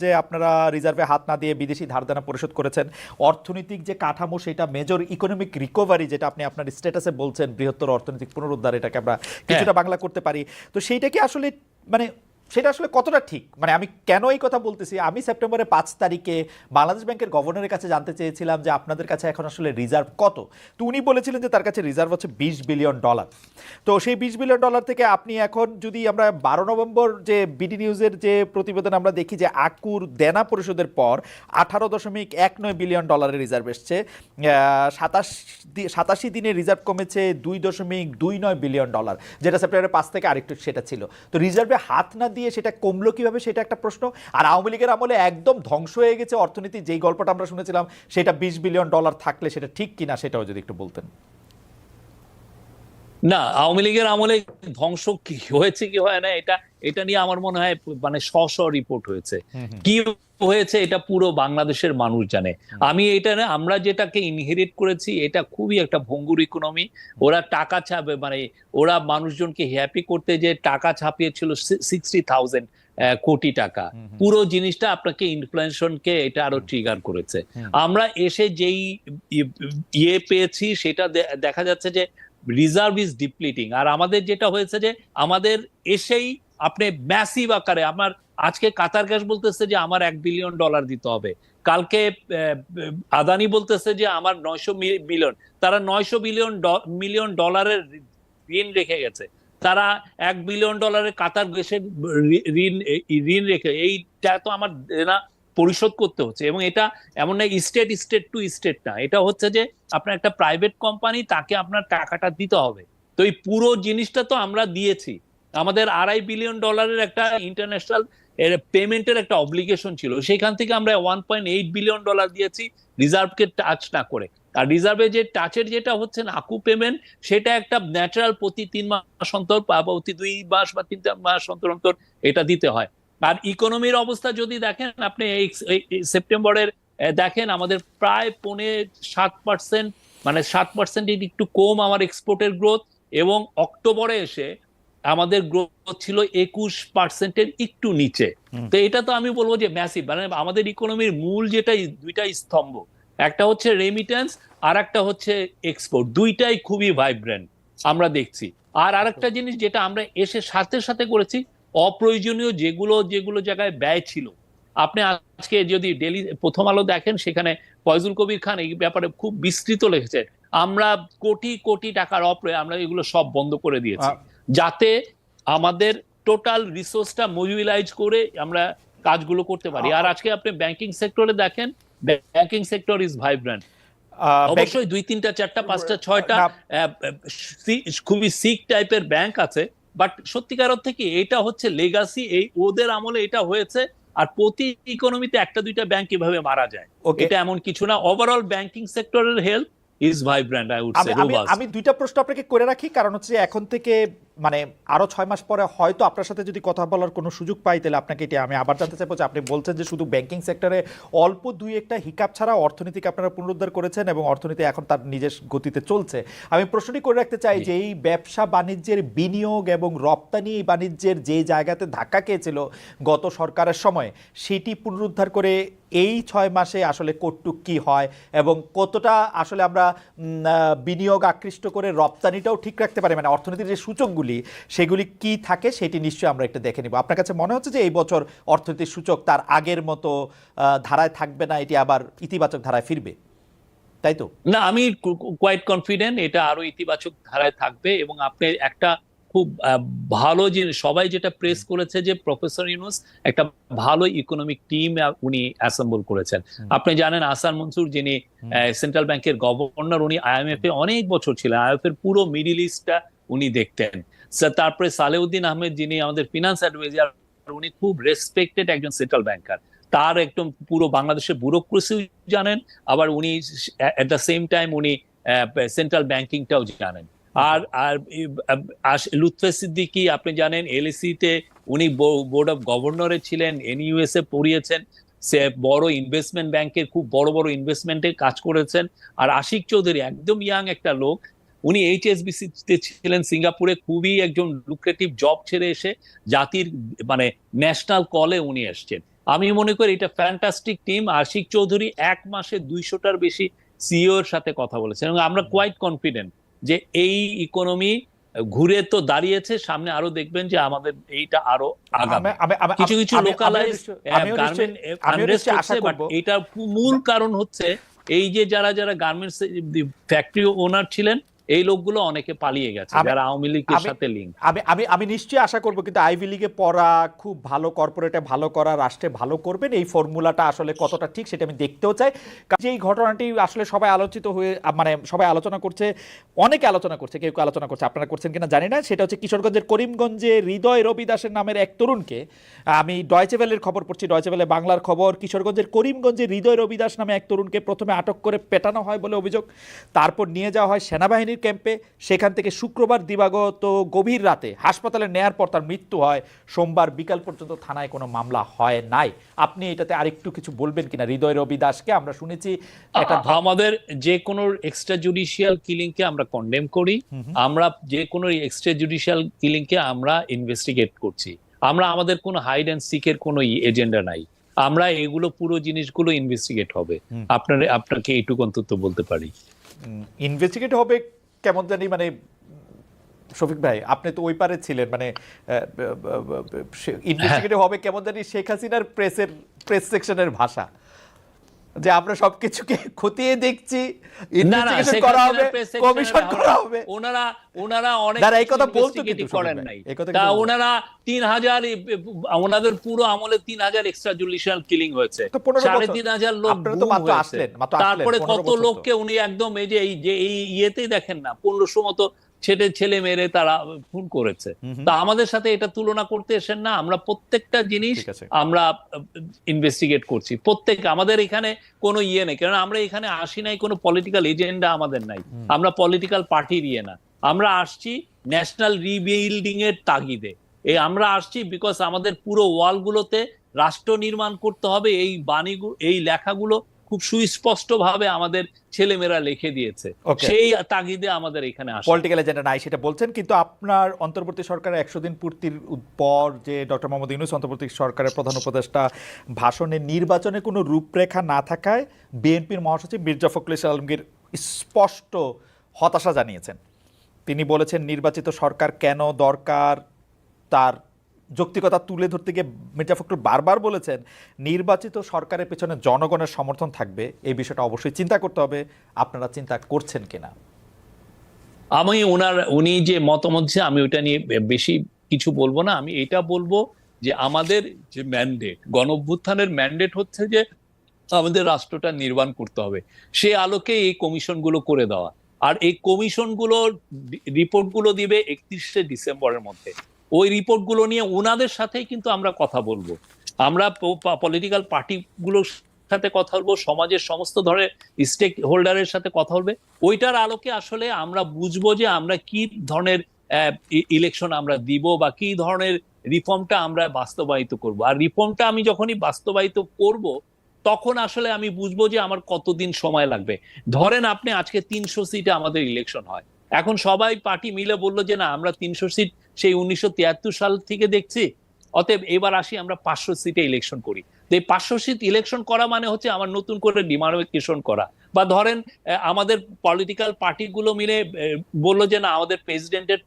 যে আপনারা রিজার্ভে হাত না দিয়ে বিদেশি ধারদানা পরিশোধ করেছেন অর্থনৈতিক যে কাঠামো সেটা মেজর ইকোনমিক রিকভারি যেটা আপনি আপনার স্ট্যাটাসে বলছেন বৃহত্তর অর্থনৈতিক পুনরুদ্ধার এটাকে আমরা কিছুটা বাংলা করতে পারি। তো সেইটা কি আসলে মানে সেটা আসলে কতটা ঠিক? মানে আমি কেন এই কথা বলতেছি? আমি সেপ্টেম্বরের পাঁচ তারিখে বাংলাদেশ ব্যাংকের গভর্নরের কাছে জানতে চেয়েছিলাম যে আপনাদের কাছে এখন আসলে রিজার্ভ কত? তো উনি বলেছিলেন যে তার কাছে রিজার্ভ হচ্ছে বিশ বিলিয়ন ডলার। তো সেই বিশ বিলিয়ন ডলার থেকে আপনি এখন যদি আমরা বারো নভেম্বর যে বিডি নিউজের যে প্রতিবেদন আমরা দেখি যে আকুর দেনা পরিশোধের পর আঠারো দশমিক এক নয় বিলিয়ন ডলারের রিজার্ভ এসছে সাতাশ সাতাশি দিনে রিজার্ভ কমেছে দুই দশমিক দুই নয় বিলিয়ন ডলার, যেটা সেপ্টেম্বরের পাঁচ থেকে আরেকটু সেটা ছিল। তো রিজার্ভে হাত না দিয়ে সেটা কমলো কীভাবে, সেটা একটা প্রশ্ন। আর আওয়ামী লীগের আমলে একদম ধ্বংস হয়ে গেছে অর্থনীতি। যেই গল্পটা আমরা শুনেছিলাম, সেটা বিশ বিলিয়ন ডলার থাকলে সেটা ঠিক কিনা সেটাও যদি একটু বলতেন। না, আওয়ামী লীগের আমলে ধ্বংস কি হয়েছে কি হয় না, এটা এটা নিয়ে আমার মনে হয় মানে শ শ রিপোর্ট হয়েছে। কি হয়েছে এটা পুরো বাংলাদেশের মানুষ জানে। আমি এটা না আমরা যেটাকে ইনহেরিট করেছি এটা খুবই একটা ভঙ্গুর ইকোনমি ওরা টাকা ছাপে মানে ওরা মানুষজনকে হ্যাপি করতে যে টাকা ছাপিয়েছিল সিক্সটি থাউজেন্ড কোটি টাকা। পুরো জিনিসটা আপনাকে ইনফ্লেশনকে এটা আরও ট্রিগার করেছে। আমরা এসে যেই ইয়ে পেয়েছি সেটা দেখা যাচ্ছে যে রিজার্ভ ইজ ডিপ্লিটিং আর আমাদের যেটা হয়েছে যে আমাদের এসেই আপনি ম্যাসিভ আকারে, আমার আজকে কাতার গ্যাস বলতেছে যে আমার এক বিলিয়ন ডলার দিতে হবে। কালকে আদানি বলতেছে যে আমার নয়শো মিলিয়ন তারা নয়শো বিলিয়ন মিলিয়ন ডলারের ঋণ রেখে গেছে। তারা এক বিলিয়ন ডলারের কাতার গ্যাসের ঋণ ঋণ রেখে, এইটা তো আমার না পরিশোধ করতে হচ্ছে। এবং এটা এমন না স্টেট স্টেট টু স্টেট না। এটা হচ্ছে যে আপনার একটা প্রাইভেট কোম্পানি তাকে আপনার টাকাটা দিতে হবে। তো এই পুরো জিনিসটা তো আমরা দিয়েছি। আমাদের আড়াই বিলিয়ন ডলারের একটা ইন্টারন্যাশনাল পেমেন্টের একটা অব্লিগেশন ছিল। সেখান থেকে আমরা one point eight billion dollar দিয়েছি রিজার্ভকে টাচ না করে। আর রিজার্ভে যে টাচের যেটা হচ্ছে আকু পেমেন্ট সেটা একটা ন্যাচারাল প্রতি তিন মাস অন্তর বা প্রতি দুই মাস বা তিন মাস অন্তর অন্তর এটা দিতে হয়। আর ইকোনমির অবস্থা যদি দেখেন, আপনি এই সেপ্টেম্বরের দেখেন, আমাদের প্রায় পৌনে সাত পার্সেন্ট মানে সাত পার্সেন্ট একটু কম আমার এক্সপোর্টের গ্রোথ এবং অক্টোবরে এসে আমাদের গ্রোথ ছিল একুশ পার্সেন্টের একটু নিচে। তো এটা তো আমি বলব যে ম্যাসিভ মানে আমাদের ইকোনমির মূল যেটা দুইটা স্তম্ভ একটা হচ্ছে রেমিটেন্স আর একটা হচ্ছে এক্সপোর্ট দুইটাই খুবই ভাইব্রেন্ট আমরা দেখছি। আর আরেকটা জিনিস যেটা আমরা এসে সাথে সাথে করেছি অপ্রয়োজনীয় যেগুলো যেগুলো জায়গায় ব্যয় ছিল। আপনি আজকে যদি ডেলি প্রথম আলো দেখেন সেখানে ফয়জুল কবির খান এই ব্যাপারে খুব বিস্তৃত লিখেছেন। আমরা কোটি কোটি টাকার অপ্রয় আমরা এগুলো সব বন্ধ করে দিয়েছি। যাতে আমাদের টোটাল রিসোর্সটা মোবিলাইজ করে আমরা কাজগুলো করতে পারি। আর আজকে আপনি ব্যাংকিং সেক্টরে দেখেন ব্যাংকিং সেক্টর ইজ ভাইব্রেন্ট অবশ্যই দুই তিনটা চারটা পাঁচটা ছয়টা খুবই সিক টাইপের ব্যাংক আছে বাট সত্যিকার থেকে এটা হচ্ছে লেগাসি এই ওদের আমলে এটা হয়েছে আর প্রতি ইকোনমিতে একটা দুইটা ব্যাংক এভাবে মারা যায়। এটা এমন কিছু না। ওভারঅল ব্যাংকিং সেক্টরের health is vibrant I would say আমি দুইটা প্রশ্ন আপনাকে করে রাখি কারণ হচ্ছে এখন থেকে মানে আরও ছয় মাস পরে হয়তো আপনার সাথে যদি কথা বলার কোনো সুযোগ পাই তাহলে আপনাকে এটি আমি আবার জানতে চাইব যে আপনি বলছেন যে শুধু ব্যাংকিং সেক্টরে অল্প দুই একটা হিকাপ ছাড়া অর্থনীতিকে আপনারা পুনরুদ্ধার করেছেন এবং অর্থনীতি এখন তার নিজের গতিতে চলছে। আমি প্রশ্নটি করে রাখতে চাই যে এই ব্যবসা বাণিজ্যের বিনিয়োগ এবং রপ্তানি বাণিজ্যের যে জায়গাতে ধাক্কা খেয়েছিল গত সরকারের সময় সেটি পুনরুদ্ধার করে এই ছয় মাসে আসলে কটটুক কি হয় এবং কতটা আসলে আমরা বিনিয়োগ আকৃষ্ট করে রপ্তানিটাও ঠিক রাখতে পারি? মানে অর্থনীতির যে সূচকগুলি সেগুলি কি থাকে সেটি নিশ্চয়ই আমরা একটু দেখে নিব। আপনার কাছে মনে হচ্ছে যে এই বছর অর্থনীতির সূচক তার আগের মতো ধারায় থাকবে না এটি আবার ইতিবাচক ধারায় ফিরবে? তাই তো? না আমি কোয়াইট কনফিডেন্ট এটা আরও ইতিবাচক ধারায় থাকবে এবং আপনি একটা খুব ভালো জিনিস সবাই যেটা প্রেস করেছে যে প্রফেসর ইউনুস একটা ভালো ইকোনমিক টিম উনি অ্যাসেম্বল করেছেন। আপনি জানেন আসান মনসুর যিনি সেন্ট্রাল ব্যাংকের গভর্নর উনি আইএমএফ এ অনেক বছর ছিলেন। আইএমএফ এর পুরো মিডিল ইস্টটা উনি দেখতেন। তারপরে সালেউদ্দিন আহমেদ যিনি আমাদের ফিনান্স অ্যাডভাইজার উনি খুব রেসপেক্টেড একজন সেন্ট্রাল ব্যাংকার তার একদম পুরো বাংলাদেশের ব্যুরোক্রেসি জানেন, আবার উনি এট দ্য সেম টাইম উনি সেন্ট্রাল ব্যাংকিংটাও জানেন। আর আর লুৎফে সিদ্দিকি আপনি জানেন এলএসি তে উনি বোর্ড অফ গভর্নরে ছিলেন এনইউএস এ পড়িয়েছেন। সে বড় ইনভেস্টমেন্ট ব্যাংকের খুব বড় বড় ইনভেস্টমেন্টে কাজ করেছেন। আর আশিক চৌধুরী একদম ইয়াং একটা লোক উনি এইচএসবিসি তে ছিলেন সিঙ্গাপুরে খুবই একজন লুক্রেটিভ জব ছেড়ে এসে জাতির মানে ন্যাশনাল কলে উনি এসছেন। আমি মনে করি এটা ফ্যান্টাস্টিক টিম আশিক চৌধুরী এক মাসে দুইশোটার বেশি সিও এর সাথে কথা বলেছেন এবং আমরা কোয়াইট কনফিডেন্ট যে এই ইকোনমি ঘুরে তো দাঁড়িয়েছে সামনে আরও দেখবেন যে আমাদের এইটা আরও আগামে কিছু কিছু লোকালাইজ বাট এটা মূল কারণ হচ্ছে এই যে যারা যারা গার্মেন্টস ফ্যাক্টরি ওনার ছিলেন এই লোকগুলো অনেকে পালিয়ে গেছে যারা আওয়ামী লীগের সাথে লিঙ্ক আমি আমি আমি নিশ্চয়ই আশা করব কিন্তু আইভি লিগে পড়া খুব ভালো কর্পোরেটে ভালো করা রাষ্ট্রে ভালো করবেন এই ফর্মুলাটা আসলে কতটা ঠিক সেটা আমি দেখতেও চাই। যে এই ঘটনাটি আসলে সবাই আলোচিত হয়ে মানে সবাই আলোচনা করছে অনেকে আলোচনা করছে কেউ কেউ আলোচনা করছে আপনারা করছেন কিনা জানি না সেটা হচ্ছে কিশোরগঞ্জের করিমগঞ্জে হৃদয় রবি দাসের নামের এক তরুণকে আমি ডয়চেভেলের খবর পড়ছি ডয়চেভেলে বাংলার খবর কিশোরগঞ্জের করিমগঞ্জে হৃদয় রবি দাস নামে এক তরুণকে প্রথমে আটক করে পেটানো হয় বলে অভিযোগ তারপর নিয়ে যাওয়া হয় সেনাবাহিনীর ক্যাম্পে সেখান থেকে শুক্রবার দিবাগত গভীর রাতে হাসপাতালে নেয়ার পর তার মৃত্যু হয়। সোমবার বিকাল পর্যন্ত থানায় কোনো মামলা হয় নাই। আপনি এটাতে আরেকটু কিছু বলবেন কিনা? হৃদয় রবি দাসকে আমরা শুনেছি একটা আমাদের যে কোনো এক্সট্রা জুডিশিয়াল কিলিং কে আমরা কন্ডেম করি। আমরা যে কোনো এক্সট্রা জুডিশিয়াল কিলিং কে আমরা ইনভেস্টিগেট করছি। আমরা আমাদের কোনো হাইড অ্যান্ড সিকের কোনো এজেন্ডা নাই। আমরা এগুলো পুরো জিনিসগুলো ইনভেস্টিগেট হবে। আপনার আপনাকে এইটুকু অন্তত বলতে পারি। ইনভেস্টিগেট হবে কেমন জানি মানে শফিক ভাই আপনি তো ওই পারে ছিলেন মানে ইনভেস্টিগেটিভ হবে কেমন জানি শেখ হাসিনার প্রেসের প্রেস সেকশনের ভাষা। যে আমরা সবকিছুকে খতিয়ে দেখছি করা হবে কমিশন করা হবে। ওনারা ওনারা অনেক এই কথা বলতো কিন্তু করেন নাই। তা ওনারা তিন হাজার ওনাদের পুরো আমলে তিন হাজার এক্সট্রা জুডিশিয়াল কিলিং হয়েছে। তো 15 সাড়ে তিন হাজার লোক আপনারা তো মাত্র আসলেন, মাত্র আসলেন, তারপরে কত লোককে উনি একদম এই যে এই যে এই ইয়েতেই দেখেন না পনেরোশো মতো ছেলে ছেলে মেরে তারা খুন করেছে। তা আমাদের সাথে এটা তুলনা করতে এসেন না। আমরা প্রত্যেকটা জিনিস আমরা ইনভেস্টিগেট করছি। প্রত্যেক আমাদের এখানে কোনো ইয়ে নেই। কারণ আমরা এখানে আসি নাই কোনো পলিটিক্যাল এজেন্ডা আমাদের নাই। আমরা পলিটিক্যাল পার্টির ইয়ে না। আমরা আসছি ন্যাশনাল রিবিল্ডিং এর তাগিদে। এই আমরা আসছি বিকজ আমাদের পুরো ওয়ালগুলোতে রাষ্ট্র নির্মাণ করতে হবে। এই বাণীগুলো এই লেখাগুলো খুব সুস্পষ্ট ভাবে আমাদের ছেলেমেয়েরা লিখে দিয়েছে. সেই তাগিদে আমাদের এখানে আসা। পলিটিক্যাল এজেন্ডা নাই সেটা বলছেন কিন্তু আপনার অন্তর্বর্তী সরকারের একশো দিন পূর্তির পর যে ডক্টর মোহাম্মদ ইউনুস অন্তর্বর্তী সরকারের প্রধান উপদেষ্টা ভাষণে নির্বাচনে কোনো রূপরেখা না থাকায় বিএনপির মহাসচিব মির্জা ফখরুল ইসলাম আলমগীর স্পষ্ট হতাশা জানিয়েছেন। তিনি বলেছেন নির্বাচিত সরকার কেন দরকার তার যৌক্তিকতা তুলে ধরতে গিয়ে মির্জা ফখরুল বারবার বলেছেন, নির্বাচিত সরকারের পেছনে জনগণের সমর্থন থাকবে। এই বিষয়টা অবশ্যই চিন্তা করতে হবে। আপনারা চিন্তা করছেন কিনা? আমি ওনার উনি যে মতামত আমি ওইটা নিয়ে বেশি কিছু বলব না। আমি এটা বলব যে আমাদের যে ম্যান্ডেট গণ অভ্যুত্থানের ম্যান্ডেট হচ্ছে যে আমাদের রাষ্ট্রটা নির্মাণ করতে হবে। সে আলোকে এই কমিশনগুলো করে দেওয়া। আর এই কমিশনগুলোর রিপোর্টগুলো দিবে একত্রিশে ডিসেম্বরের মধ্যে। ওই রিপোর্টগুলো নিয়ে ওনাদের সাথেই কিন্তু আমরা কথা বলব। আমরা পলিটিক্যাল পার্টিগুলোর সাথে কথা বলব, সমাজের সমস্ত ধরনের স্টেক হোল্ডারের সাথে কথা বলবে। ওইটার আলোকে আসলে আমরা বুঝব যে আমরা কি ধরনের ইলেকশন আমরা দিব বা কি ধরনের রিফর্মটা আমরা বাস্তবায়িত করব। আর রিফর্মটা আমি যখনই বাস্তবায়িত করব, তখন আসলে আমি বুঝব যে আমার কতদিন সময় লাগবে। ধরেন আপনি আজকে তিনশো সিটে আমাদের ইলেকশন হয়। এখন সবাই পার্টি মিলে বলল যে না, আমরা তিনশো সিট সেই উনিশশো সাল থেকে দেখছি। অতএব এবার আসি আমরা পাঁচশো সিটে ইলেকশন করি। তো এই পাঁচশো সিট ইলেকশন করা মানে হচ্ছে আমার নতুন করে ডিমার্কেশন করা। বা ধরেন আমাদের পলিটিক্যাল পার্টিগুলো মিলে বলল যে না, আমাদের প্রেসিডেন্টের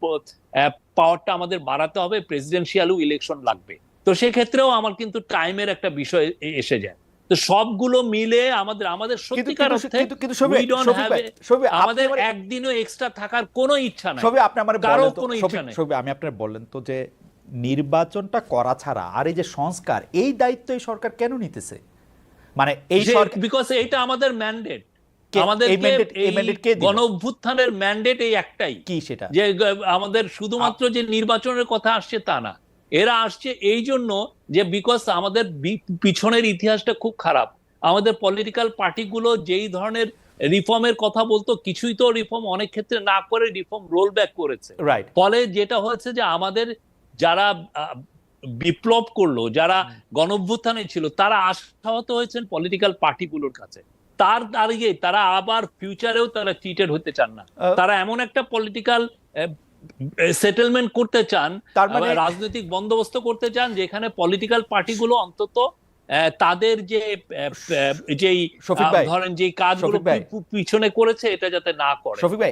পাওয়ারটা আমাদের বাড়াতে হবে প্রেসিডেন্সিয়ালও ইলেকশন লাগবে। তো সেক্ষেত্রেও আমার কিন্তু টাইমের একটা বিষয় এসে যায়। তো সবগুলো মিলে আমাদের আমাদের সত্যিকার অর্থে আমাদের একদিনও এক্সট্রা থাকার কোনো ইচ্ছা নাই। ছবি আপনি আমার কারও কোনো ইচ্ছা নেই। আমি আপনার বললেন তো যে নির্বাচনটা করা ছাড়া আর এই যে সংস্কার এই দায়িত্ব এই সরকার কেন নিতেছে? মানে এই বিকজ এটা আমাদের ম্যান্ডেট আমাদের এই mandate- এই mandate কে দিল? গণ অভ্যুত্থানের ম্যান্ডেট এই একটাই। কি সেটা? যে আমাদের শুধুমাত্র যে নির্বাচনের কথা আসছে তা না। এরা আসছে এই জন্য যে বিকজ আমাদের পিছনের ইতিহাসটা খুব খারাপ। আমাদের পলিটিক্যাল পার্টিগুলো যেই ধরনের রিফর্মের কথা বলতো কিছুই তো রিফর্ম অনেক ক্ষেত্রে না করে রিফর্ম রোল ব্যাক করেছে। রাইট ফলে যেটা হয়েছে যে আমাদের যারা বিপ্লব করল যারা গণভ্যুত্থানে ছিল তারা আশাহত হয়েছেন পলিটিক্যাল পার্টিগুলোর কাছে। তার দাঁড়িয়ে তারা আবার ফিউচারেও তারা চিটেড হতে চান না। তারা এমন একটা পলিটিক্যাল সেটেলমেন্ট করতে চান তার মানে- রাজনৈতিক বন্দোবস্ত করতে চান যেখানে পলিটিক্যাল পার্টিগুলো অন্তত আহ, তাদের যে যেই ধরেন যে কাজগুলো পিছনে করেছে এটা যাতে না করে। শফিক ভাই